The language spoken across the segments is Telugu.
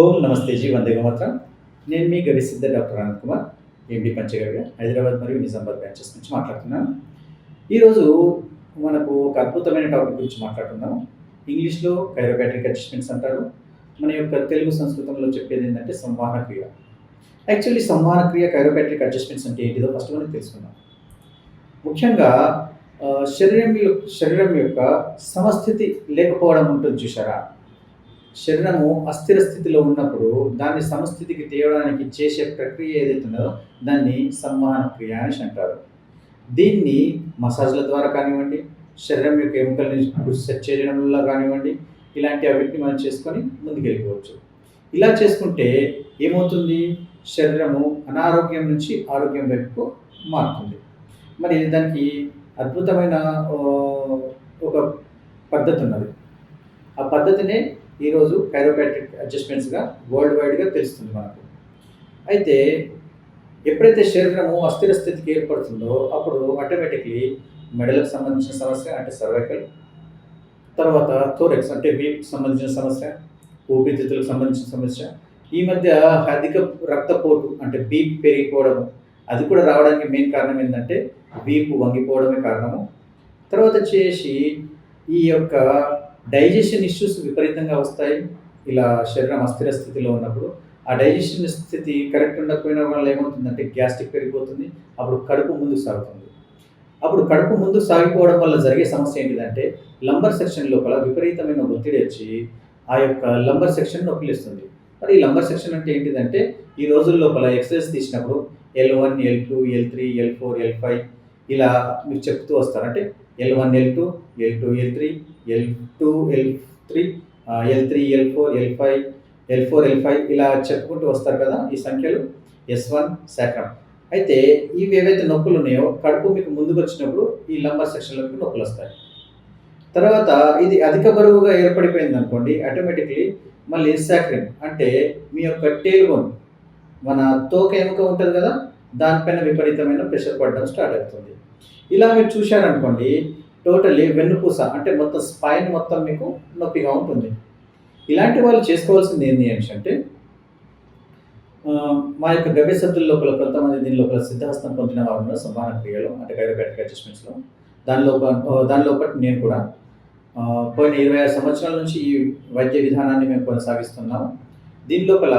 ఓం నమస్తే జీ వందే మాత్రం. నేను మీ గవిసిద్ధ డాక్టర్ అనంత్ కుమార్ ఎండి పంచగవ్య హైదరాబాద్ మరియు నిజామాబాద్ బ్రాంచెస్ నుంచి మాట్లాడుతున్నాను. ఈరోజు మనకు ఒక అద్భుతమైన టాపిక్ గురించి మాట్లాడుతున్నాము ఇంగ్లీష్లో కైరోపాట్రిక్ అడ్జస్ట్మెంట్స్ అంటారు. మన యొక్క తెలుగు సంస్కృతంలో చెప్పేది ఏంటంటే సంవహన క్రియ. యాక్చువల్లీ సంవహన క్రియ కైరోపాట్రిక్ అడ్జస్ట్మెంట్స్ అంటే ఏంటిదో ఫస్ట్ మనం తెలుసుకుందాం. ముఖ్యంగా శరీరం యొక్క శరీరం యొక్క సమస్థితి లేకపోవడం ఉంటుంది చూసారా శరీరము అస్థిర స్థితిలో ఉన్నప్పుడు దాన్ని సమస్థితికి తేవడానికి చేసే ప్రక్రియ ఏదైతే ఉన్నదో దాన్ని సంవహన క్రియ అని అంటారు. దీన్ని మసాజ్ల ద్వారా కానివ్వండి శరీరం యొక్క ఎముకల్ని సెట్ చేయడం వల్ల కానివ్వండి ఇలాంటి అవిటిని మనం చేసుకొని ముందుకెళ్ళిపోవచ్చు. ఇలా చేసుకుంటే ఏమవుతుంది? శరీరము అనారోగ్యం నుంచి ఆరోగ్యం వైపు మారుతుంది. మరి దానికి అద్భుతమైన ఒక పద్ధతి ఉన్నది. ఆ పద్ధతినే ఈరోజు కైరోపాట్రిక్ అడ్జస్ట్మెంట్స్గా వరల్డ్ వైడ్గా తెలుస్తుంది మనకు. అయితే ఎప్పుడైతే శరీరము అస్థిర స్థితికి ఏర్పడుతుందో అప్పుడు ఆటోమేటిక్లీ మెడలకు సంబంధించిన సమస్య అంటే సర్వైకల్ తర్వాత థోరెక్స్ అంటే వీప్ సంబంధించిన సమస్య ఊపిరితిత్తులకు సంబంధించిన సమస్య ఈ మధ్య అధిక రక్తపోటు అంటే బీప్ పెరిగిపోవడం అది కూడా రావడానికి మెయిన్ కారణం ఏంటంటే వీపు వంగిపోవడమే కారణము. తర్వాత వచ్చేసి ఈ యొక్క డైజెషన్ ఇష్యూస్ విపరీతంగా వస్తాయి. ఇలా శరీరం అస్థిర స్థితిలో ఉన్నప్పుడు ఆ డైజెషన్ స్థితి కరెక్ట్ ఉండకపోయిన వల్ల ఏమవుతుందంటే గ్యాస్ట్రిక్ పెరిగిపోతుంది. అప్పుడు కడుపు ముందుకు సాగుతుంది. అప్పుడు కడుపు ముందుకు సాగిపోవడం వల్ల జరిగే సమస్య ఏంటిదంటే లంబర్ సెక్షన్ లోపల విపరీతమైన ఒత్తిడి వచ్చి ఆ యొక్క లంబర్ సెక్షన్ నొప్పిలిస్తుంది. మరి ఈ లంబర్ సెక్షన్ అంటే ఏంటిదంటే ఈ రోజుల లోపల ఎక్సర్సైజ్ తీసినప్పుడు L one L two L three L four L five ఇలా మీరు చెప్తూ వస్తారు. అంటే L one L two L two L three L two L three L three L four L five L four L five ఇలా చెప్పుకుంటూ వస్తారు కదా ఈ సంఖ్యలు. ఎస్ వన్ శాక్రమ్ అయితే ఇవి ఏవైతే నొప్పులు ఉన్నాయో కడుపు మీకు ముందుకు వచ్చినప్పుడు ఈ లంబర్ సెక్షన్లో మీకు నొప్పులు వస్తాయి. తర్వాత ఇది అధిక బరువుగా ఏర్పడిపోయింది అనుకోండి ఆటోమేటిక్లీ మళ్ళీ సాక్రిన్ అంటే మీ యొక్క టేల్బోన్ మన తోక ఎముక ఉంటుంది కదా దానిపైన విపరీతమైన ప్రెషర్ పడడం స్టార్ట్ అవుతుంది. ఇలా మీరు చూశారనుకోండి టోటలీ వెన్నుపూస అంటే మొత్తం స్పైన్ మొత్తం మీకు నొప్పిగా ఉంటుంది. ఇలాంటి వాళ్ళు చేసుకోవాల్సింది ఏంటి అని అంటే మా యొక్క గవ్య సభ్యుల లోపల కొంతమంది దీని లోపల సిద్ధహస్తం పొందిన వారు ఉన్నారు సంభావన క్రియలు అంటే కైరోపాటిక్ అడ్జస్ట్మెంట్స్లో దానిలో దానిలో ఒకటి నేను కూడా పోయిన ఇరవై ఆరు సంవత్సరాల నుంచి ఈ వైద్య విధానాన్ని మేము కొనసాగిస్తున్నాము. దీని లోపల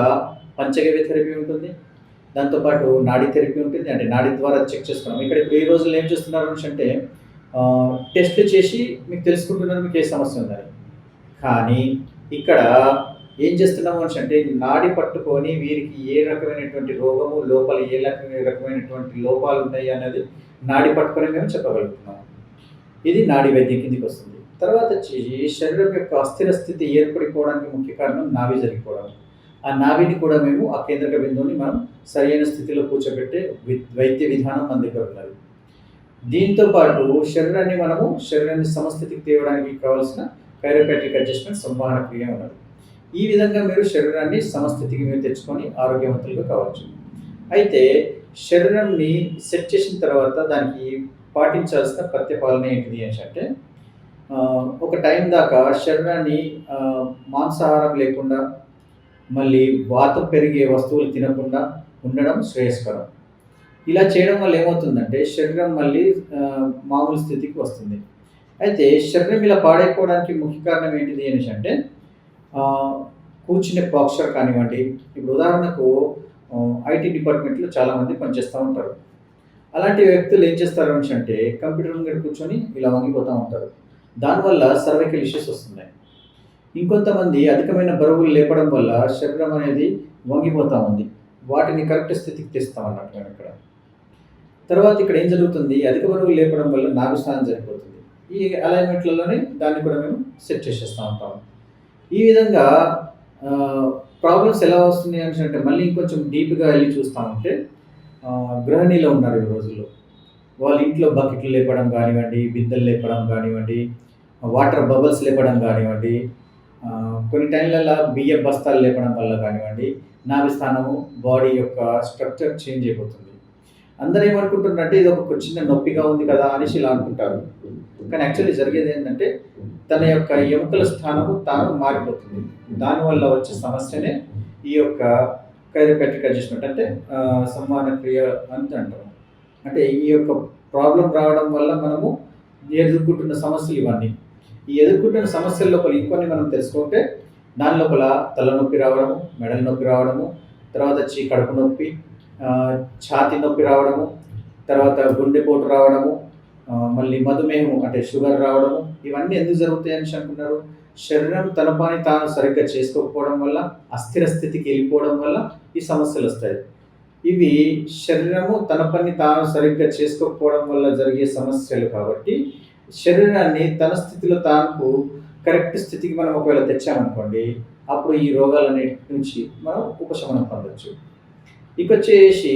పంచగవ్య థెరపీ ఉంటుంది. దాంతోపాటు నాడీ థెరపీ ఉంటుంది. అంటే నాడీ ద్వారా చెక్ చేసుకున్నాం ఇక్కడ ఈ రోజుల్లో ఏం చేస్తున్నారు అంటే టెస్ట్లు చేసి మీకు తెలుసుకుంటున్నారు మీకు ఏ సమస్య ఉందని. కానీ ఇక్కడ ఏం చేస్తున్నాము అని అంటే నాడి పట్టుకొని వీరికి ఏ రకమైనటువంటి రోగము లోపల ఏ రకమైన రకమైనటువంటి లోపాలు ఉన్నాయి అనేది నాడి పట్టుకొని మేము చెప్పగలుగుతున్నాము ఇది నాడి వైద్యం కిందికి వస్తుంది. తర్వాత వచ్చి శరీరం యొక్క అస్థిర స్థితి ఏర్పడిపోవడానికి ముఖ్య కారణం నావి జరిగిపోవడం. ఆ నావిని కూడా మేము ఆ కేంద్రక బిందువుని మనం సరైన స్థితిలో కూర్చోబెట్టే వి- వైద్య విధానం మన దగ్గర ఉన్నది. దీంతో పాటు శరీరాన్ని మనము శరీరాన్ని సమస్థితికి తేవడానికి కావాల్సిన కైరోపాటిక్ అడ్జస్ట్మెంట్ సంవహన క్రియ ఉన్నది. ఈ విధంగా మీరు శరీరాన్ని సమస్థితికి మీరు తెచ్చుకొని ఆరోగ్యవంతులుగా కావచ్చు. అయితే శరీరాన్ని సెట్ చేసిన తర్వాత దానికి పాటించాల్సిన ప్రత్యపాలన ఏంటిది అంటే ఒక టైం దాకా శరీరాన్ని మాంసాహారం లేకుండా మళ్ళీ వాతం పెరిగే వస్తువులు తినకుండా ఉండడం శ్రేయస్కరం. ఇలా చేయడం వల్ల ఏమవుతుందంటే శరీరం మళ్ళీ మామూలు స్థితికి వస్తుంది. అయితే శరీరం ఇలా పాడైపోవడానికి ముఖ్య కారణం ఏంటిది అనేసి అంటే కూర్చునే పాక్చర్ కానివ్వండి. ఇప్పుడు ఉదాహరణకు ఐటీ డిపార్ట్మెంట్లో చాలామంది పనిచేస్తూ ఉంటారు. అలాంటి వ్యక్తులు ఏం చేస్తారు అనేసి అంటే కంప్యూటర్ ముందు కూర్చొని ఇలా వంగిపోతూ ఉంటారు. దానివల్ల సర్వైకల్ ఇష్యూస్ వస్తున్నాయి. ఇంకొంతమంది అధికమైన బరువులు లేపడం వల్ల శరీరం అనేది వంగిపోతూ ఉంది. వాటిని కరెక్ట్ స్థితికి తెస్తామన్నట్టు ఇక్కడ. తర్వాత ఇక్కడ ఏం జరుగుతుంది? అధిక బరువు లేపడం వల్ల నాగస్థానం జరిగిపోతుంది. ఈ అలైన్మెంట్లలోనే దాన్ని కూడా మేము సెట్ చేసేస్తూ ఉంటాం ఈ విధంగా ప్రాబ్లమ్స్ ఎలా వస్తున్నాయి అని అంటే మళ్ళీ ఇంకొంచెం డీప్గా వెళ్ళి చూస్తూ ఉంటే గృహిణీలో ఉన్నారు ఈ రోజుల్లో. వాళ్ళ ఇంట్లో బకెట్లు లేపడం కానివ్వండి బిందెలు లేపడం కానివ్వండి వాటర్ బబుల్స్ లేపడం కానివ్వండి కొన్ని టైంలలో బియ్య బస్తాలు లేపడం వల్ల కానివ్వండి నాభి స్థానము బాడీ యొక్క స్ట్రక్చర్ చేంజ్ అయిపోతుంది. అందరూ ఏమనుకుంటున్నారంటే ఇది ఒక చిన్న నొప్పిగా ఉంది కదా అనేసి ఇలా అనుకుంటారు. కానీ యాక్చువల్లీ జరిగేది ఏంటంటే తన యొక్క ఎముకల స్థానము తాను మారిపోతుంది. దానివల్ల వచ్చే సమస్యనే ఈ యొక్క కైరోపెట్రిక్ అడ్జస్ట్మెంట్ అంటే సమ్మాన క్రియ అని అంటారు. అంటే ఈ యొక్క ప్రాబ్లం రావడం వల్ల మనము ఎదుర్కొంటున్న సమస్యలు ఇవన్నీ. ఈ ఎదుర్కొంటున్న సమస్యల లోపల ఇంకొన్ని మనం తెలుసుకుంటే దాని లోపల తలనొప్పి రావడము మెడల నొప్పి రావడము తర్వాత వచ్చి కడుపు నొప్పి ఛాతీ నొప్పి రావడము తర్వాత గుండెపోటు రావడము మళ్ళీ మధుమేహము అంటే షుగర్ రావడము ఇవన్నీ ఎందుకు జరుగుతాయని అనుకున్నారు. శరీరం తన పని తాను సరిగ్గా చేసుకోకపోవడం వల్ల అస్థిర స్థితికి వెళ్ళిపోవడం వల్ల ఈ సమస్యలు వస్తాయి. ఇవి శరీరము తన పని తాను సరిగ్గా చేసుకోకపోవడం వల్ల జరిగే సమస్యలు కాబట్టి శరీరాన్ని తన స్థితిలో తాను కరెక్ట్ స్థితికి మనం ఒకవేళ తెచ్చామనుకోండి అప్పుడు ఈ రోగాలన్నిటి నుంచి మనం ఉపశమనం పొందవచ్చు ఇక వచ్చేసి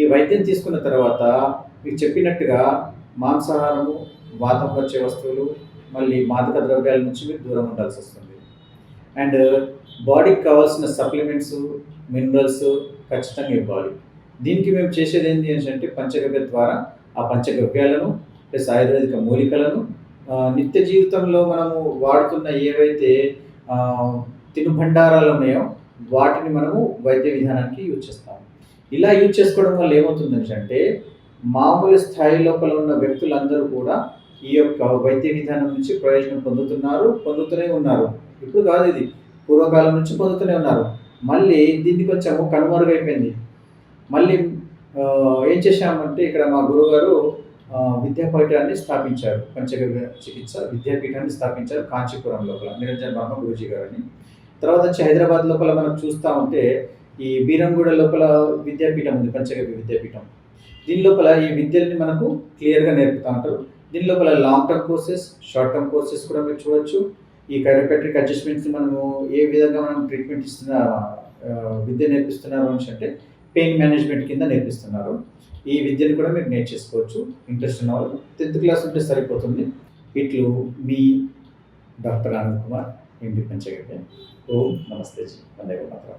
ఈ వైద్యం తీసుకున్న తర్వాత మీకు చెప్పినట్టుగా మాంసాహారము వాతం వచ్చే వస్తువులు మళ్ళీ మాదక ద్రవ్యాల నుంచి మీరు దూరం ఉండాల్సి వస్తుంది. అండ్ బాడీకి కావాల్సిన సప్లిమెంట్స్ మినరల్స్ ఖచ్చితంగా ఇవ్వాలి. దీనికి మేము చేసేది ఏంటి అంటే పంచగవ్య ద్వారా ఆ పంచగవ్యాలను ప్లస్ ఆయుర్వేదిక మూలికలను నిత్య జీవితంలో మనము వాడుతున్న ఏవైతే తినుభండారాలు తినుబండారాలు ఉన్నాయో వాటిని మనము వైద్య విధానానికి యూజ్ చేస్తాం. ఇలా యూజ్ చేసుకోవడం వల్ల ఏమవుతుందంటే అంటే మామూలు స్థాయి లోపల ఉన్న వ్యక్తులందరూ కూడా ఈ యొక్క వైద్య విధానం నుంచి ప్రయోజనం పొందుతున్నారు పొందుతూనే ఉన్నారు. ఇప్పుడు కాదు ఇది. పూర్వకాలం నుంచి పొందుతూనే ఉన్నారు. మళ్ళీ దీనికి కొంచెము కనుమరుగైపోయింది. మళ్ళీ ఏం చేశామంటే ఇక్కడ మా గురువుగారు విద్యాపీఠాన్ని స్థాపించారు. పంచగవ్య చికిత్స విద్యాపీఠాన్ని స్థాపించారు కాంచీపురం లోపల. నిరంజన్ వర్మ గురూజీ గారని. తర్వాత వచ్చి హైదరాబాద్ లోపల మనం చూస్తూ ఉంటే ఈ బీరంగూడ లోపల విద్యాపీఠం ఉంది పంచగవ్య విద్యాపీఠం. దీని లోపల ఈ విద్యల్ని మనకు క్లియర్గా నేర్పుతూ ఉంటారు. దీని లోపల long term courses short term courses కూడా మీరు చూడొచ్చు. ఈ కైరోపెట్రిక్ అడ్జస్ట్మెంట్స్ మనము ఏ విధంగా మనం ట్రీట్మెంట్ ఇస్తున్న విద్య నేర్పిస్తున్నారు అని అంటే పెయిన్ మేనేజ్మెంట్ కింద నేర్పిస్తున్నారు. ఈ విద్యను కూడా మీరు నేర్చేసుకోవచ్చు. ఇంట్రెస్ట్ ఉన్న వాళ్ళు టెన్త్ క్లాస్ ఉంటే సరిపోతుంది. ఇట్లు మీ డాక్టర్ ఆనంద్ కుమార్ ఎండి పంచగడ్డ ఓం నమస్తే జీ. వందే మాత్రం.